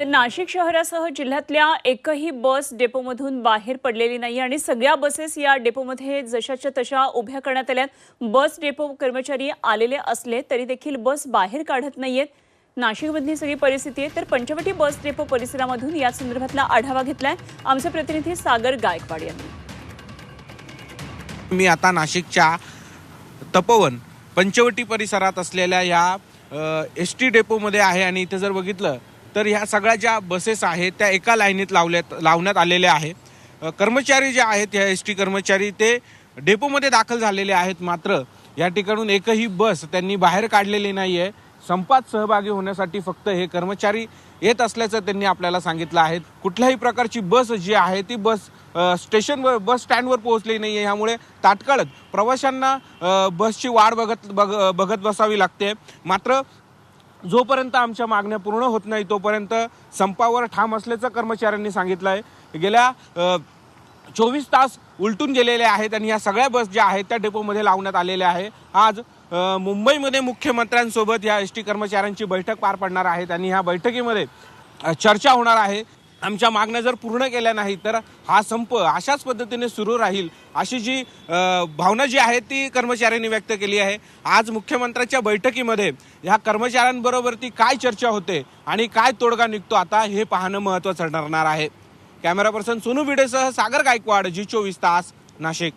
तर नाशिक शहरासह जिल्ह्यातल्या एकही बस डेपोमधून बाहेर पडलेली नाही आणि सगळ्या बसेस या डेपोमध्ये जशाच्या तशा उभ्या करण्यात आल्यात बस डेपो कर्मचारी आलेले असले तरी देखील बस बाहेर काढत नाहीयेत. नाशिकमधली सगळी परिस्थिती आहे. तर पंचवटी बस डेपो परिसरामधून या संदर्भातला आढावा घेतलाय. आमचे प्रतिनिधी सागर गायकवाड यांनी. मी आता नाशिकच्या तपोवन पंचवटी परिसरात असलेल्या या एस टी डेपोमध्ये आहे आणि इथे जर बघितलं तर ह्या सगळ्या ज्या बसेस आहेत त्या एका लाईनीत लावल्यात लावण्यात आलेल्या आहे. कर्मचारी जे आहेत या एस टी कर्मचारी ते डेपोमध्ये दाखल झालेले आहेत. मात्र या ठिकाणून एकही बस त्यांनी बाहेर काढलेली नाही आहे संपात सहभागी होण्यासाठी फक्त हे कर्मचारी येत असल्याचं त्यांनी आपल्याला सांगितलं आहे. कुठल्याही प्रकारची बस जी आहे ती बस स्टेशनवर बस स्टँडवर पोहोचली नाही आहे ह्यामुळे तात्काळच प्रवाशांना बसची वाट बघत बघ बघत बसावी लागते. मात्र जोपर्यंत आमच्या मागण्या पूर्ण होत नाही तोपर्यंत संपावर ठाम असल्याचं कर्मचाऱ्यांनी सांगितलं आहे गेल्या चोवीस तास उलटून गेलेले आहेत आणि या सगळ्या बस ज्या आहेत त्या डेपोमध्ये लावण्यात आलेल्या आहे. आज मुंबईमध्ये मुख्यमंत्र्यांसोबत या एस टी कर्मचाऱ्यांची बैठक पार पडणार आहेत आणि ह्या बैठकीमध्ये चर्चा होणार आहे. आमच्या मागण्या जर पूर्ण केल्या नाही तर हा संप अशाच पद्धतीने सुरू राहील अशी जी भावना जी आहे ती कर्मचाऱ्यांनी व्यक्त केली आहे. आज मुख्यमंत्र्यांच्या बैठकीमध्ये ह्या कर्मचाऱ्यांबरोबर ती काय चर्चा होते आणि काय तोडगा निघतो आता हे पाहणं महत्त्वाचं ठरणार आहे. कॅमेरा पर्सन सोनू भिडेसह सागर गायकवाड जी चोवीस तास नाशिक.